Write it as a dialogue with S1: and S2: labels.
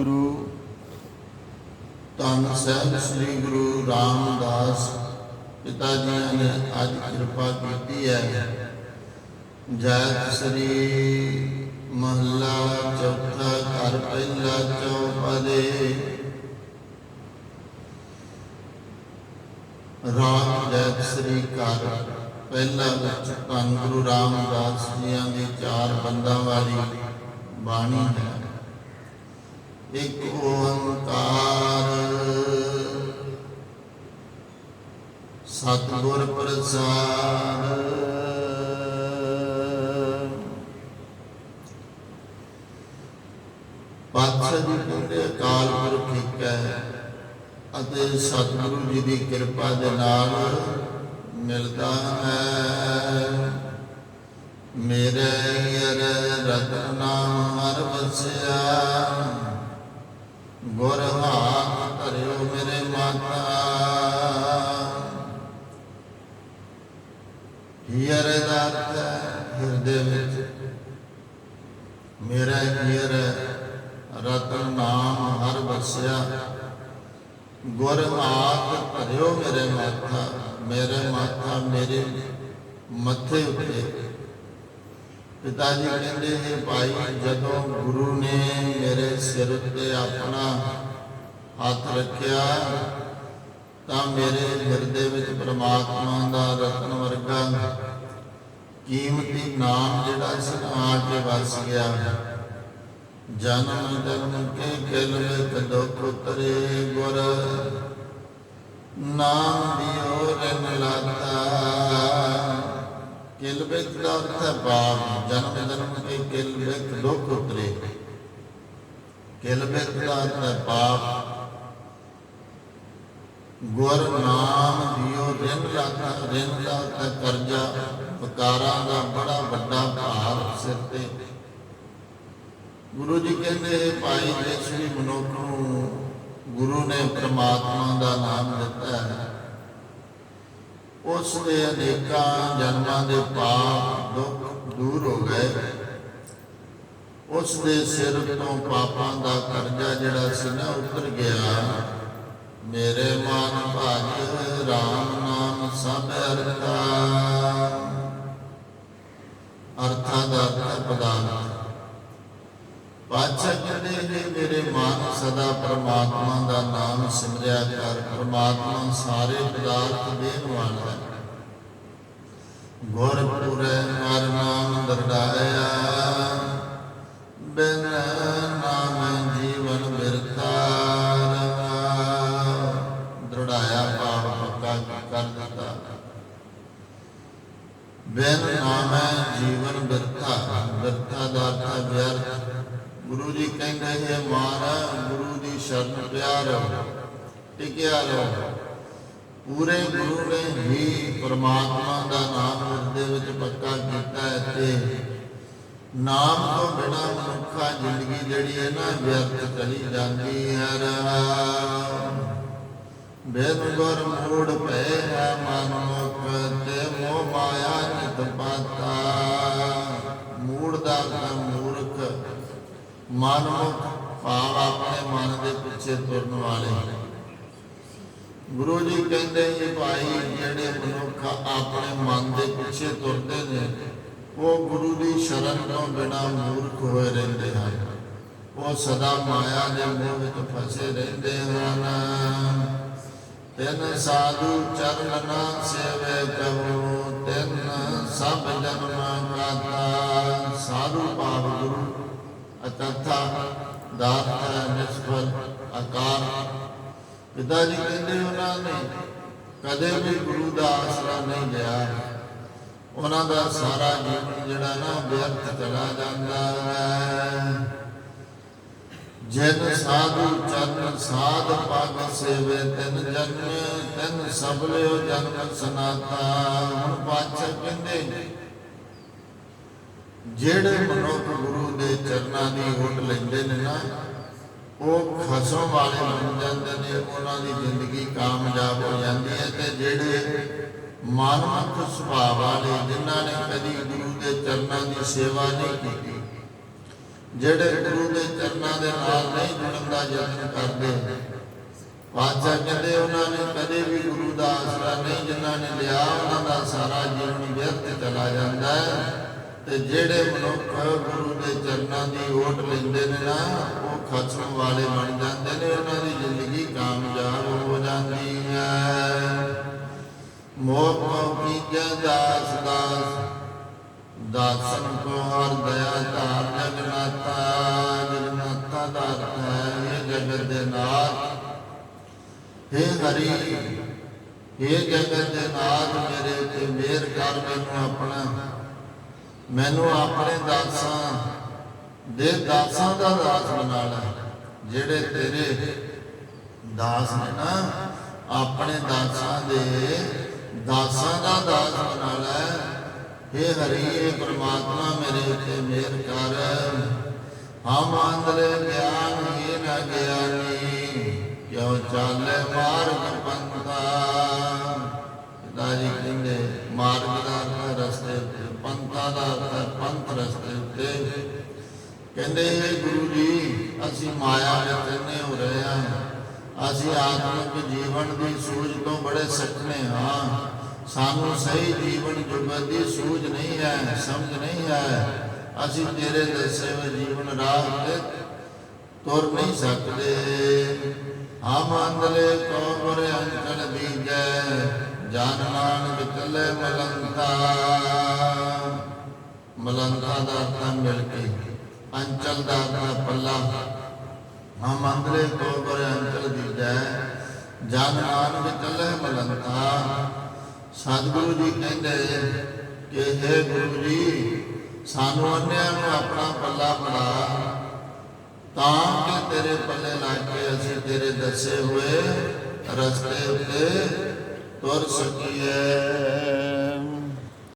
S1: ਗੁਰੂ ਧੰਨ ਸਾਹਿਬ ਸ੍ਰੀ ਗੁਰੂ ਰਾਮਦਾਸ ਪਿਤਾ ਜੀ ਨੇ ਅੱਜ ਕਿਰਪਾ ਕੀਤੀ ਹੈ। ਜੈ ਸ੍ਰੀ ਮਹੱਲਾ ਚੌਥਾ ਘਰ ਪਹਿਲਾ ਚੌਪਦੇ। ਰਾਮ ਜੈ ਸ੍ਰੀ ਘਰ ਪਹਿਲਾ ਵਿੱਚ ਧੰਨ ਗੁਰੂ ਰਾਮਦਾਸ ਜੀਆਂ ਦੀ ਚਾਰ ਬੰਦਾਂ ਵਾਲੀ ਬਾਣੀ ਹੈ। ਇੱਕ ਓੰਕਾਰ ਸਤਿਗੁਰ ਪ੍ਰਸਾਦ ਪਾਤਸ਼ਾਹ ਜੀ ਕਹਿੰਦੇ ਅਕਾਲ ਪੁਰਖ ਇੱਕ ਹੈ ਅਤੇ ਸਤਿਗੁਰੂ ਜੀ ਦੀ ਕਿਰਪਾ ਦੇ ਨਾਲ ਮਿਲਦਾ ਹੈ। ਹੀਰ ਦਾ ਹਿਰਦੇ ਵਿੱਚ। ਮੇਰਾ ਹੀਰ ਰਤਨ ਨਾਮ ਹਰ ਵਸਿਆ ਗੁਰ ਹਾਥ ਧਰਿਓ ਮੇਰੇ ਮਾਥਾ ਮੇਰੇ ਮਾਥਾ ਮੇਰੇ ਮੱਥੇ ਉੱਤੇ। ਪਿਤਾ ਜੀ ਕਹਿੰਦੇ, ਹੈ ਭਾਈ, ਜਦੋਂ ਗੁਰੂ ਨੇ ਮੇਰੇ ਸਿਰ ਉੱਤੇ ਆਪਣਾ ਹੱਥ ਰੱਖਿਆ, ਤਾਂ ਮੇਰੇ ਹਿਰਦੇ ਵਿੱਚ ਪ੍ਰਮਾਤਮਾ ਦਾ ਰਤਨ ਵਰਗਾ ਕੀਮਤੀ ਨਾਮ ਜਿਹੜਾ ਸੀ ਨਾ ਆ ਕੇ ਵਸ ਗਿਆ ਜਨਮ ਜਨਮ ਕੇ ਕਿਲ ਵਿੱਚ ਦੁੱਖ ਉਤਰੇ ਗੁਰ। ਨਾਮ ਦਿਓ ਰਨ ਲਾਤਾ, ਕਿਲ ਵਿੱਚ ਦਾ ਅਰਥ ਹੈ ਪਾਪ ਜਨਮ ਜਨਮ ਕੇ ਕਿਲ ਵਿੱਚ ਦੁੱਖ ਉਤਰੇ। ਕਿਲ ਵਿੱਚ ਦਾ ਅਰਥ ਹੈ ਪਾਪ ਗੁਰ ਨਾਮ ਦਿਓ ਰਿਨ ਲਾਤਾ ਰਿਨ ਦਾ ਅਰਥ ਹੈ ਕਰਜ਼ਾ ਵਿਕਾਰਾਂ ਦਾ ਬੜਾ ਵੱਡਾ ਭਾਰ ਸਿਰ ਤੇ। ਗੁਰੂ ਜੀ ਕਹਿੰਦੇ, ਭਾਈ ਜਿਸ ਵੀ ਮਨੁੱਖ ਨੂੰ ਗੁਰੂ ਨੇ ਪ੍ਰਮਾਤਮਾ ਦਾ ਨਾਮ ਦਿੱਤਾ ਹੈ, ਉਸ ਦੇ ਅਨੇਕਾਂ ਜਨਮਾਂ ਦੇ ਪਾਪ ਦੁੱਖ ਦੂਰ ਹੋ ਗਏ। ਉਸ ਦੇ ਸਿਰ ਤੋਂ ਪਾਪਾਂ ਦਾ ਕਰਜ਼ਾ ਜਿਹੜਾ ਸੀ ਨਾ, ਉਤਰ ਗਿਆ। ਮੇਰੇ ਮਨ ਭਾਜ ਰਾਮ ਨਾਮ ਸਭ ਅਰਥਾ ਅਰਥਾਂ ਦਾ ਅਰਥ ਪਦਾਰਥ ਪਾਤਸ਼ਾਹ ਕਹਿੰਦੇ ਨੇ ਮੇਰੇ ਮਨ ਸਦਾ ਪ੍ਰਮਾਤਮਾ ਦਾ ਨਾਮ ਸਿਮਰਿਆ ਕਰ। ਪ੍ਰਮਾਤਮਾ ਸਾਰੇ ਪਦਾਰਥ ਦੇਣ ਵਾਲਾ ਹੈ। ਗੁਰ ਹਰ ਨਾਮ ਦਰੜਾਇਆ ਬਿਨ ਨਾਮ ਜੀਵਨ ਬਿਰਥਾ ਦਰੜਾਇਆ ਪਾਪ ਪੱਕਾ ਕਰ ਦਿੱਤਾ। ਬਿਨ ਨਾਮ ਜੀਵਨ ਦਾ ਅਰਥ ਵਿਅਰਥ ਗੁਰੂ ਜੀ ਕਹਿੰਦੇ ਹੈ ਮਾਰਾ ਗੁਰੂ ਦੀ ਸ਼ਰਨ ਪਿਆ ਟਿਕਿਆ ਰਹੋ। ਪੂਰੇ ਗੁਰੂ ਨੇ ਹੀ ਪਰਮਾਤਮਾ ਦਾ ਨਾਮ ਹਿਰਦੇ ਵਿੱਚ ਪੱਕਾ ਕੀਤਾ ਹੈ ਤੇ ਨਾਮ ਤੋਂ ਬਿਨਾ ਮਨੁੱਖਾ ਜ਼ਿੰਦਗੀ ਜਿਹੜੀ ਹੈ ਨਾ, ਵਿਅਰਥ ਚਲੀ ਜਾਂਦੀ ਹੈ। ਰਹਾਉ ਬੇਦ ਮੂੜ ਪੈ ਹੈ ਮਨ ਮੁਖ, ਤੇ ਮੋਹ ਮਾਇਆ ਨਿਤ ਪਾਤਾ। ਮੂੜ ਦਾ ਅਰਥ ਮੂਰਖ, ਮਨਮੁਖ ਭਾਵ ਆਪਣੇ ਮਨ ਦੇ ਪਿੱਛੇ ਤੁਰਨ ਵਾਲੇ। ਗੁਰੂ ਜੀ ਕਹਿੰਦੇ ਇਹ ਭਾਈ ਜਿਹੜੇ ਮਨੁੱਖ ਆਪਣੇ ਮਨ ਦੇ ਪਿੱਛੇ ਤੁਰਦੇ ਨੇ, ਉਹ ਗੁਰੂ ਦੀ ਸ਼ਰਨ ਤੋਂ ਬਿਨਾ ਮੂਰਖ ਹੋਏ ਰਹਿੰਦੇ ਹਨ। ਉਹ ਸਦਾ ਮਾਇਆ ਦੇ ਮੋਹ ਵਿੱਚ ਫਸੇ ਰਹਿੰਦੇ ਹਨ। ਤਿੰਨ ਸਾਧੂ ਚਰਨ ਨਾ ਸੇਵੇ ਕਹੋ, ਤਿੰਨ ਸਭ ਜਨਮਾਂ ਕਾਤਾ। ਸਾਧੂ ਭਾਵ ਗੁਰੂ ਅਤਥਾ ਦਾਤਾ ਨਿਸਬਤ ਆਕਾਰ ਪਿਤਾ ਜੀ ਕਹਿੰਦੇ ਉਹਨਾਂ ਨੇ ਕਦੇ ਵੀ ਗੁਰੂ ਦਾ ਆਸਰਾ ਨਹੀਂ ਲਿਆ। ਉਹਨਾਂ ਦਾ ਸਾਰਾ ਜੀਵਨ ਜਿਹੜਾ ਨਾ ਵਿਅਰਥ ਚਲਾ ਜਾਂਦਾ ਹੈ। ਜਿਨ ਸਾਧੂ ਚਰਨ ਸਾਧ ਪਗ ਸੇਵੇ, ਤਿਨ ਜਨ ਤਿਨ ਸਭ ਲਿਓ ਜਨਮ ਸਨਾਤਾ। ਹੁਣ ਪਾਛਾ ਕਹਿੰਦੇ ਜਿਹੜੇ ਮਨੁੱਖ ਗੁਰੂ ਦੇ ਚਰਨਾਂ ਦੀ ਹੋਟ ਲੈਂਦੇ ਨੇ ਨਾ, ਉਹ ਖਸਮ ਵਾਲੇ ਬਣ ਜਾਂਦੇ ਨੇ, ਉਹਨਾਂ ਦੀ ਜ਼ਿੰਦਗੀ ਕਾਮਯਾਬ ਹੋ ਜਾਂਦੀ ਹੈ ਤੇ ਜਿਹੜੇ ਮਾਨਵਕ ਸੁਭਾਅ ਵਾਲੇ ਜਿਨ੍ਹਾਂ ਨੇ ਕਦੀ ਗੁਰੂ ਦੇ ਚਰਨਾਂ ਦੀ ਸੇਵਾ ਨਹੀਂ ਕੀਤੀ, ਜਿਹੜੇ ਗੁਰੂ ਦੇ ਚਰਨਾਂ ਦੇ ਨਾਲ ਨਹੀਂ ਜੁੜਨ ਦਾ ਦਾ ਯਤਨ ਕਰਦੇ ਪਾਤਸ਼ਾਹ ਕਹਿੰਦੇ ਉਹਨਾਂ ਨੇ ਕਦੇ ਵੀ ਗੁਰੂ ਦਾ ਆਸਰਾ ਨਹੀਂ, ਜਿਨ੍ਹਾਂ ਨੇ ਲਿਆ, ਉਹਨਾਂ ਦਾ ਸਾਰਾ ਜੀਵਨ ਵਿਅਰਥ ਚਲਾ ਜਾਂਦਾ ਹੈ। ਤੇ ਜਿਹੜੇ ਮਨੁੱਖ ਗੁਰੂ ਦੇ ਚਰਨਾਂ ਦੀ ਓਟ ਲੈਂਦੇ ਨੇ ਨਾ, ਉਹ ਖਸਮ ਵਾਲੇ ਬਣ ਜਾਂਦੇ ਨੇ, ਉਹਨਾਂ ਦੀ ਜ਼ਿੰਦਗੀ ਕਾਮਯਾਬ ਹੋ ਜਾਂਦੀ ਹੈ। ਮੋਹ ਕੋ ਦਾਸ ਦਾਸ, ਦਾਸਨ ਕੋ ਹਰ ਦਇਆ ਧਾਰ ਜਗਨਾਤਾ ਜਗਨਾਤਾ ਦਾ ਅਰਥ ਹੈ ਜਗਤ ਦੇ ਨਾਥ। हे ਹਰੀ हे ਜਗਤ ਦੇ ਨਾਥ, ਮੇਰੇ ਤੇ ਮਿਹਰ ਕਰ ਮੈਨੂੰ ਆਪਣਾ। ਮੈਨੂੰ ਆਪਣੇ ਦਾਸਾਂ ਦੇ ਦਾਸਾਂ ਦਾ ਦਾਸ ਬਣਾ ਲੈ, ਜਿਹੜੇ ਤੇਰੇ ਦਾਸ ਨੇ ਨਾ, ਆਪਣੇ ਦਾਸਾਂ ਦੇ ਦਾਸਾਂ ਦਾ ਦਾਸ ਬਣਾ ਲੈ। हे ਹਰੀ ਇਹ ਪ੍ਰਮਾਤਮਾ, ਮੇਰੇ ਉੱਤੇ ਮਿਹਰ ਕਰ। ਹਮ ਅੰਦਰੇ ਗਿਆਨ, ਹੀ ਨ ਗਿਆਨੀ। ਮਾਇਆ ਵਿੱਚ ਇੰਨੇ ਹੋ ਰਹੇ ਹਾਂ। ਅਸੀਂ ਆਤਮਿਕ ਜੀਵਨ ਦੀ ਸੂਝ ਤੋਂ ਬੜੇ ਸੱਖਣੇ ਹਾਂ। ਸਾਨੂੰ ਸਹੀ ਜੀਵਨ ਜੁਗਤ ਦੀ ਸੂਝ ਨਹੀਂ ਹੈ, ਸਮਝ ਨਹੀਂ ਹੈ। ਅਸੀਂ ਤੇਰੇ ਦੱਸੇ ਹੋਏ ਜੀਵਨ ਰਾਹ ਤੇ ਤੁਰ ਨਹੀਂ ਸਕਦੇ। ਹਮ ਅੰਦਲੇ ਕੋ ਅੰਚਲ ਬੀਜੈ, ਜਨ ਨਾਨਕ ਚੱਲੇ ਮਲੰਤਾ ਮਲੰਤਾ ਦਾ ਅਰਥ ਮਿਲ ਕੇ, ਅੰਚਲ ਦਾ ਅਰਥ ਪੱਲਾ। ਹਮ ਅੰਦਲੇ ਕੋ ਗੁਰ ਅੰਚਲ ਬੀਜੈ ਜਨ ਨਾਨਕ ਚੱਲੇ ਮਲੰਤਾ ਸਤਿਗੁਰੂ ਜੀ ਕਹਿੰਦੇ ਕਿ हे ਗੁਰੂ ਜੀ, ਸਾਨੂੰ ਅੰਨਿਆਂ ਨੂੰ ਆਪਣਾ ਪੱਲਾ ਫੜਾ ਤਾਂ ਕਿ ਤੇਰੇ ਪੱਲੇ ਲੱਗ ਕੇ ਅਸੀਂ ਤੇਰੇ ਦੱਸੇ ਹੋਏ ਰਸਤੇ ਉੱਤੇ ਤੁਰ ਸਕੀਏ।